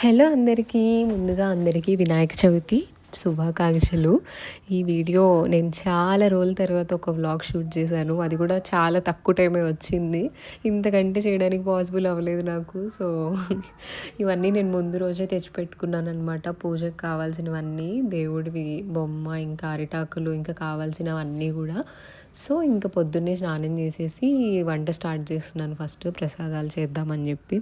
Hello అందరికీ ముందుగా అందరికీ వినాయక చవితి శుభాకాంక్షలు. ఈ వీడియో నేను చాలా రోజుల తర్వాత ఒక వ్లాగ్ షూట్ చేశాను. అది కూడా చాలా తక్కువ టైమే వచ్చింది. ఇంతకంటే చేయడానికి పాసిబుల్ అవ్వలేదు నాకు. సో ఇవన్నీ నేను ముందు రోజే తెచ్చిపెట్టుకున్నాను అనమాట పూజకు కావాల్సినవన్నీ దేవుడివి బొమ్మ ఇంకా అరిటాకులు ఇంకా కావాల్సినవన్నీ కూడా. సో ఇంకా పొద్దున్నే స్నానం చేసేసి వంట స్టార్ట్ చేస్తున్నాను. ఫస్ట్ ప్రసాదాలు చేద్దామని చెప్పి.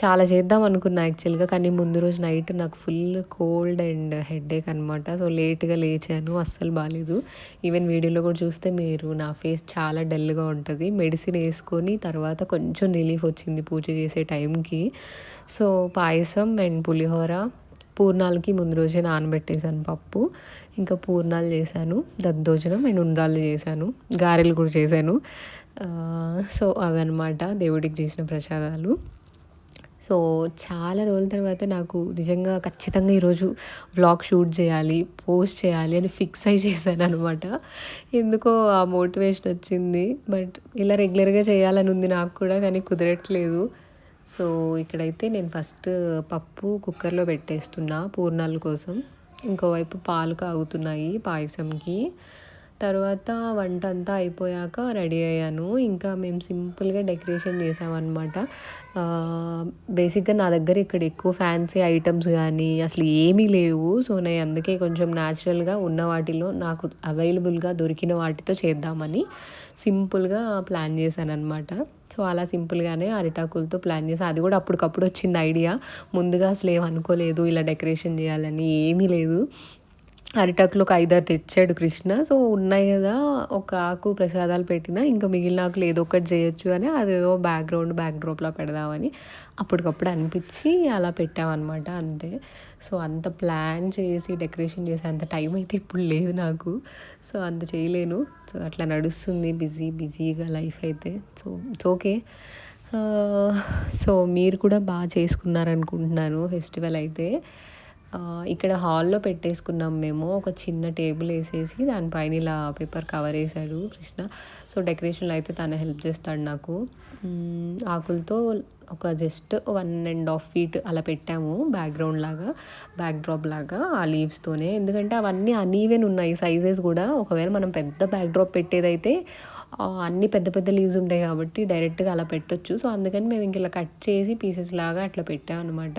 చాలా చేద్దాం అనుకున్నా యాక్చువల్గా కానీ ముందు రోజు నైట్ నాకు ఫుల్ కోల్డ్ అండ్ హెడేక్ అనమాట సో లేట్గా లేచాను అస్సలు బాగాలేదు ఈవెన్ వీడియోలో కూడా చూస్తే మీరు నా ఫేస్ చాలా డల్గా ఉంటుంది. మెడిసిన్ వేసుకొని తర్వాత కొంచెం రిలీఫ్ వచ్చింది పూజ చేసే టైంకి. సో పాయసం అండ్ పులిహోర పూర్ణాలకి ముందు రోజే నానబెట్టేశాను పప్పు. ఇంకా పూర్ణాలు చేశాను దద్దోజనం అండ్ ఉండ్రాలు చేశాను గారెలు కూడా చేశాను. సో అవన్నమాట దేవుడికి చేసిన ప్రసాదాలు. సో చాలా రోజుల తర్వాత నాకు నిజంగా ఖచ్చితంగా ఈరోజు వ్లాగ్ షూట్ చేయాలి పోస్ట్ చేయాలి అని ఫిక్స్ అయి చేశాను అనమాట ఎందుకో ఆ మోటివేషన్ వచ్చింది. బట్ ఇలా రెగ్యులర్గా చేయాలని ఉంది నాకు కూడా కానీ కుదరట్లేదు. సో ఇక్కడైతే నేను ఫస్ట్ పప్పు కుక్కర్లో పెట్టేస్తున్నా పూర్ణాల కోసం. ఇంకోవైపు పాలు కాగుతున్నాయి పాయసంకి. తర్వాత వంట అంతా అయిపోయాక రెడీ అయ్యాను. ఇంకా మేము సింపుల్గా డెకరేషన్ చేసామన్నమాట. బేసిక్గా నా దగ్గర ఇక్కడ ఎక్కువ ఫ్యాన్సీ ఐటమ్స్ కానీ అసలు ఏమీ లేవు. సో నేను అందుకే కొంచెం న్యాచురల్గా ఉన్న వాటిలో నాకు అవైలబుల్గా దొరికిన వాటితో చేద్దామని సింపుల్గా ప్లాన్ చేశాను అనమాట సో అలా సింపుల్గానే అరిటాకులతో ప్లాన్ చేశాను అది కూడా అప్పటికప్పుడు వచ్చింది ఐడియా. ముందుగా అసలు ఏమనుకోలేదు అనుకోలేదు. ఇలా డెకరేషన్ చేయాలని ఏమీ లేదు. అరిటాకులు ఒక ఐదారు తెచ్చాడు కృష్ణ. సో ఉన్నాయి కదా ఒక ఆకు ప్రసాదాలు పెట్టినా ఇంకా మిగిలిన ఆకులు ఏదో ఒకటి చేయొచ్చు అని అదేదో బ్యాక్గ్రౌండ్ బ్యాక్డ్రాప్లో పెడదామని అప్పటికప్పుడు అనిపించి అలా పెట్టామన్నమాట అంతే. సో అంత ప్లాన్ చేసి డెకరేషన్ చేసే అంత టైం అయితే ఇప్పుడు లేదు నాకు. సో అంత చేయలేను. సో అట్లా నడుస్తుంది బిజీ బిజీగా లైఫ్ అయితే. సో ఇట్స్ ఓకే సో మీరు కూడా బాగా చేసుకున్నారనుకుంటున్నాను ఫెస్టివల్ అయితే. ఇక్కడ హాల్లో పెట్టేసుకున్నాం మేము. ఒక చిన్న టేబుల్ వేసేసి దానిపైన ఇలా పేపర్ కవర్ వేసాడు కృష్ణ. సో డెకరేషన్లో అయితే తను హెల్ప్ చేస్తాడు నాకు. ఆకులతో ఒక just one and half feet అలా పెట్టాము బ్యాక్గ్రౌండ్ లాగా బ్యాక్ డ్రాప్ లాగా ఆ లీవ్స్తోనే ఎందుకంటే అవన్నీ అనీవెన్ ఉన్నాయి సైజెస్ కూడా. ఒకవేళ మనం పెద్ద బ్యాక్ డ్రాప్ పెట్టేదైతే అన్ని పెద్ద పెద్ద లీవ్స్ ఉంటాయి కాబట్టి డైరెక్ట్గా అలా పెట్టొచ్చు. సో అందుకని మేము ఇంక ఇలా కట్ చేసి పీసెస్ లాగా అట్లా పెట్టామన్నమాట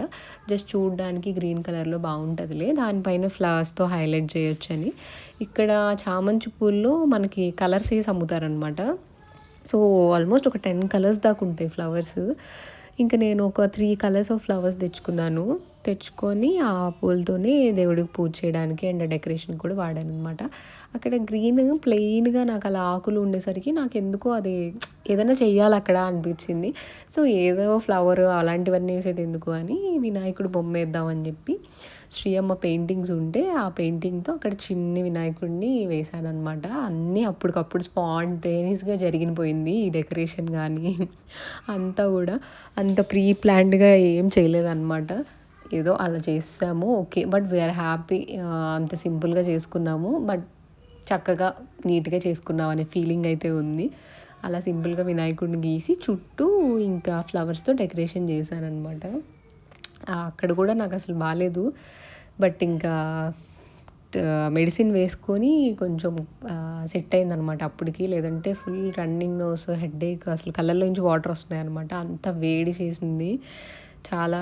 జస్ట్ చూడడానికి గ్రీన్ కలర్లో బాగుంటుందిలే. దానిపైన ఫ్లవర్స్తో హైలైట్ చేయొచ్చు అని ఇక్కడ చామంతి పూల్లో మనకి కలర్స్ వేసి అమ్ముతారనమాట సో ఆల్మోస్ట్ ఒక టెన్ కలర్స్ దాకా ఉంటాయి ఫ్లవర్స్ ఇంకా నేను ఒక త్రీ కలర్స్ ఆఫ్ ఫ్లవర్స్ తెచ్చుకున్నాను. తెచ్చుకొని ఆ పూలతోనే దేవుడికి పూజ చేయడానికి అండ్ డెకరేషన్ కూడా వాడాను అనమాట అక్కడ గ్రీన్ ప్లెయిన్గా నాకు అలా ఆకులు ఉండేసరికి నాకు ఎందుకో అది ఏదైనా చెయ్యాలి అక్కడ అనిపించింది. సో ఏదో ఫ్లవర్ అలాంటివన్నీ వేసేది ఎందుకు అని వినాయకుడు బొమ్మ వేద్దామని చెప్పి శ్రీయమ్మ పెయింటింగ్స్ ఉంటే ఆ పెయింటింగ్తో అక్కడ చిన్ని వినాయకుడిని వేశాను అనమాట అన్నీ అప్పటికప్పుడు స్పాంటేనియస్గా జరిగిపోయింది ఈ డెకరేషన్ కానీ అంతా కూడా అంత ప్రీ ప్లాన్డ్గా ఏం చేయలేదన్నమాట. ఏదో అలా చేస్తాము ఓకే. బట్ వీఆర్ హ్యాపీ అంత సింపుల్గా చేసుకున్నాము. బట్ చక్కగా నీట్గా చేసుకున్నాం అనే ఫీలింగ్ అయితే ఉంది. అలా సింపుల్గా వినాయకుడిని గీసి చుట్టూ ఇంకా ఫ్లవర్స్తో డెకరేషన్ చేశానమాట అక్కడ కూడా నాకు అసలు బాగాలేదు బట్ ఇంకా మెడిసిన్ వేసుకొని కొంచెం సెట్ అయిందనమాట అప్పటికి. లేదంటే ఫుల్ రన్నింగ్ నోస్ హెడేక్ అసలు కళ్ళల్లో నుంచి వాటర్ వస్తున్నాయి అనమాట అంత వేడి చేసింది. చాలా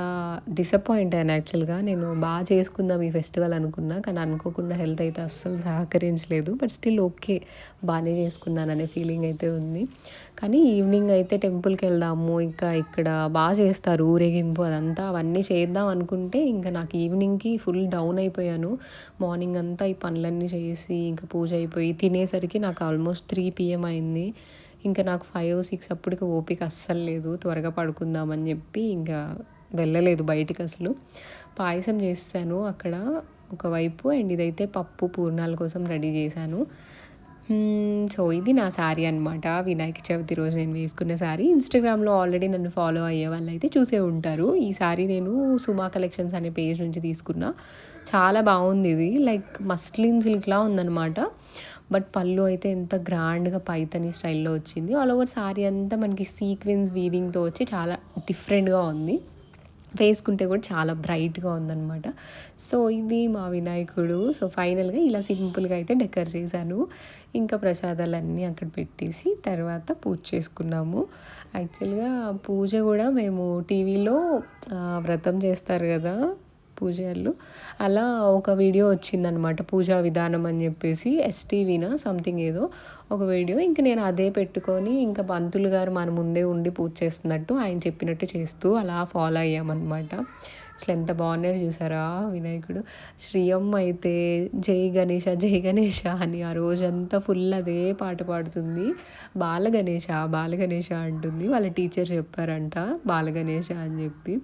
డిసప్పాయింట్ అయ్యాను యాక్చువల్గా నేను బాగా చేసుకుందాం ఈ ఫెస్టివల్ అనుకున్నా కానీ అనుకోకుండా హెల్త్ అయితే అస్సలు సహకరించలేదు. బట్ స్టిల్ ఓకే బాగానే చేసుకున్నాను అనే ఫీలింగ్ అయితే ఉంది. కానీ ఈవినింగ్ అయితే టెంపుల్కి వెళ్దాము ఇంకా ఇక్కడ బాగా చేస్తారు ఊరేగింపు అదంతా అవన్నీ చేద్దాం అనుకుంటే ఇంకా నాకు ఈవినింగ్కి ఫుల్ డౌన్ అయిపోయాను. మార్నింగ్ అంతా ఈ పనులన్నీ చేసి ఇంకా పూజ అయిపోయి తినేసరికి నాకు ఆల్మోస్ట్ త్రీ పిఎం అయింది. ఇంకా నాకు ఫైవ్ సిక్స్ oh అప్పటికి ఓపిక అస్సలు లేదు త్వరగా పడుకుందామని చెప్పి ఇంకా వెళ్ళలేదు బయటికి అసలు. పాయసం చేస్తాను అక్కడ ఒకవైపు అండ్ ఇదైతే పప్పు పూర్ణాల కోసం రెడీ చేశాను. సో ఇది నా శారీ అనమాట వినాయక చవితి రోజు నేను వేసుకున్న శారీ. ఇన్స్టాగ్రామ్లో ఆల్రెడీ నన్ను ఫాలో అయ్యే వాళ్ళు అయితే చూసే ఉంటారు. ఈ శారీ నేను సుమా కలెక్షన్స్ అనే పేజ్ నుంచి తీసుకున్నా. చాలా బాగుంది ఇది. లైక్ మస్లిన్ సిల్క్లా ఉందన్నమాట. బట్ పళ్ళు అయితే ఎంత గ్రాండ్గా పైతని స్టైల్లో వచ్చింది. ఆల్ ఓవర్ శారీ అంతా మనకి సీక్వెన్స్ వీవింగ్తో వచ్చి చాలా డిఫరెంట్గా ఉంది. వేసుకుంటే కూడా చాలా బ్రైట్గా ఉందన్నమాట. సో ఇది మా వినాయకుడు. సో ఫైనల్గా ఇలా సింపుల్గా అయితే డెకర్ చేశాను. ఇంకా ప్రసాదాలన్నీ అక్కడ పెట్టేసి తర్వాత పూజ చేసుకున్నాము. యాక్చువల్గా పూజ కూడా మేము టీవీలో వ్రతం చేస్తారు కదా పూజలు అలా ఒక వీడియో వచ్చిందనమాట పూజా విధానం అని చెప్పేసి ఎస్టీవీనా సంథింగ్ ఏదో ఒక వీడియో. ఇంక నేను అదే పెట్టుకొని ఇంకా పంతులు గారు మన ముందే ఉండి పూజ చేస్తున్నట్టు ఆయన చెప్పినట్టు చేస్తూ అలా ఫాలో అయ్యామన్నమాట. అసలు ఎంత బాగున్నాడు చూసారా వినాయకుడు? శ్రీయమ్మ అయితే జై గణేష జై గణేష అని ఆ రోజంతా ఫుల్ అదే పాట పాడుతుంది. బాల గణేష బాల గణేష అంటుంది. వాళ్ళ టీచర్ చెప్పారంట బాల గణేష అని చెప్పి.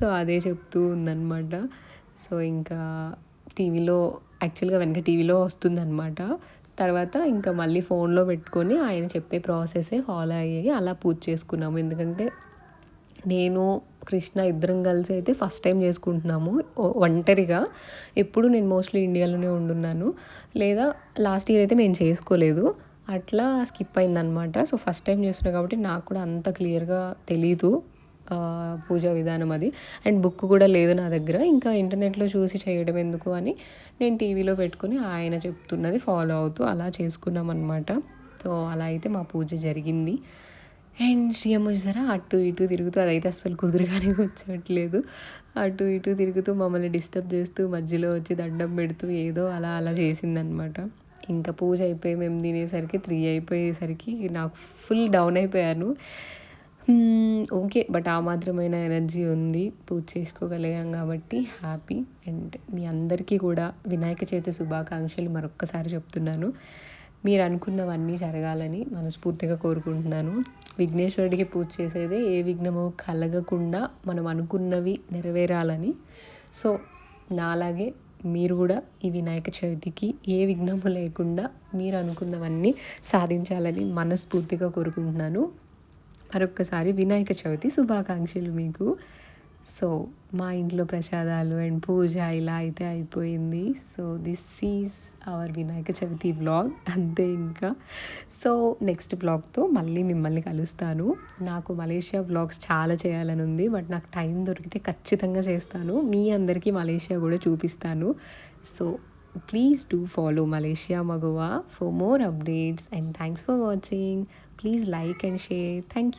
సో అదే చెప్తూ ఉందన్నమాట. సో ఇంకా టీవీలో యాక్చువల్గా వెనక టీవీలో వస్తుందన్నమాట. తర్వాత ఇంకా మళ్ళీ ఫోన్లో పెట్టుకొని ఆయన చెప్పే ప్రాసెసే ఫాలో అయ్యి అలా పూజ చేసుకున్నాము. ఎందుకంటే నేను కృష్ణ ఇద్దరం కలిసి అయితే ఫస్ట్ టైం చేసుకుంటున్నాము. ఒంటరిగా. ఎప్పుడు నేను మోస్ట్లీ ఇండియాలోనే ఉండున్నాను. లేదా లాస్ట్ ఇయర్ అయితే మేము చేసుకోలేదు. అట్లా స్కిప్ అయిందనమాట సో ఫస్ట్ టైం చేస్తున్నా కాబట్టి నాకు కూడా అంత క్లియర్గా తెలీదు పూజా విధానం అది. అండ్ బుక్ కూడా లేదు నా దగ్గర. ఇంకా ఇంటర్నెట్లో చూసి చేయడం ఎందుకు అని నేను టీవీలో పెట్టుకుని ఆయన చెప్తున్నది ఫాలో అవుతూ అలా చేసుకున్నాం అనమాట సో అలా అయితే మా పూజ జరిగింది. అండ్ సీఎం వచ్చేసారా అటు ఇటు తిరుగుతూ అదైతే అస్సలు కుదురుగానే కూర్చోట్లేదు. అటు ఇటు తిరుగుతూ మమ్మల్ని డిస్టర్బ్ చేస్తూ మధ్యలో వచ్చి దండం పెడుతూ ఏదో అలా అలా చేసిందనమాట ఇంకా పూజ అయిపోయి మేము తినేసరికి త్రీ అయిపోయేసరికి నాకు ఫుల్ డౌన్ అయిపోయాను. ఓకే బట్ ఆ మాత్రమైన ఎనర్జీ ఉంది. పూజ చేసుకోగలిగాం కాబట్టి హ్యాపీ. అండ్ మీ అందరికీ కూడా వినాయక చవితి శుభాకాంక్షలు మరొక్కసారి చెప్తున్నాను. మీరు అనుకున్నవన్నీ జరగాలని మనస్ఫూర్తిగా కోరుకుంటున్నాను. విఘ్నేశ్వరుడికి పూజ చేసేదే ఏ విఘ్నము కలగకుండా మనం అనుకున్నవి నెరవేరాలని. సో నాలాగే మీరు కూడా ఈ వినాయక చవితికి ఏ విఘ్నము లేకుండా మీరు అనుకున్నవన్నీ సాధించాలని మనస్ఫూర్తిగా కోరుకుంటున్నాను. మరొక్కసారి వినాయక చవితి శుభాకాంక్షలు మీకు. సో మా ఇంట్లో ప్రసాదాలు అండ్ పూజ ఇలా అయితే అయిపోయింది. So this is our Vinayaka Chavithi vlog అంతే ఇంకా. సో నెక్స్ట్ బ్లాగ్తో మళ్ళీ మిమ్మల్ని కలుస్తాను. నాకు మలేషియా బ్లాగ్స్ చాలా చేయాలని ఉంది బట్ నాకు టైం దొరికితే ఖచ్చితంగా చేస్తాను. మీ అందరికీ మలేషియా కూడా చూపిస్తాను. So please do follow Malaysia Maguva for more updates and thanks for watching please like and share thank you